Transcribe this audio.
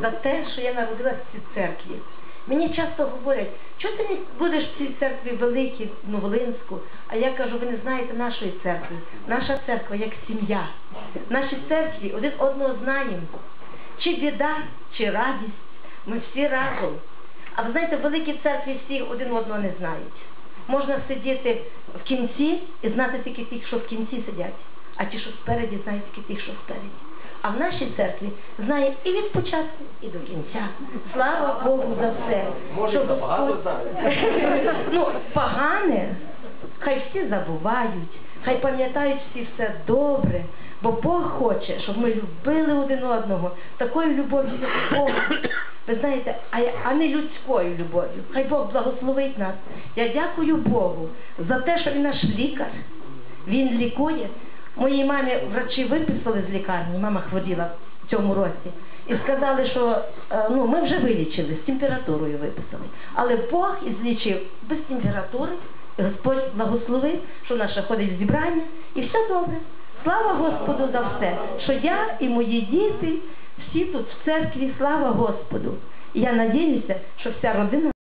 за те, що я народилася в цій церкві. Мені часто говорять, чого ти не будеш в цій церкві великій, ну, Волинську? А я кажу, ви не знаєте нашої церкви. Наша церква як сім'я. В нашій церкві один одного знаємо. Чи біда, чи радість, ми всі разом. А ви знаєте, в великій церкві всі один одного не знають. Можна сидіти в кінці і знати тільки тих, що в кінці сидять, а ті, що спереді, знають тільки тих, що спереді. А в нашій церкві знає і від початку, і до кінця. Слава Богу за все. Може, забагато знають. Ну, погане, хай всі забувають, хай пам'ятають всі все добре, бо Бог хоче, щоб ми любили один одного такою любов'ю, як Бог. Ви знаєте, а, а не людською любов'ю. Хай Бог благословить нас. Я дякую Богу за те, що Він наш лікар. Він лікує. Моїй мамі врачі виписали з лікарні, мама хворіла в цьому році. І сказали, що е, ну, ми вже вилічили, з температурою виписали. Але Бог ізлічив без температури, і Господь благословив, що наша ходить в зібрання, і все добре. Слава Господу за все, що я і мої діти всі тут в церкві, слава Господу. І я надіюся, що вся родина.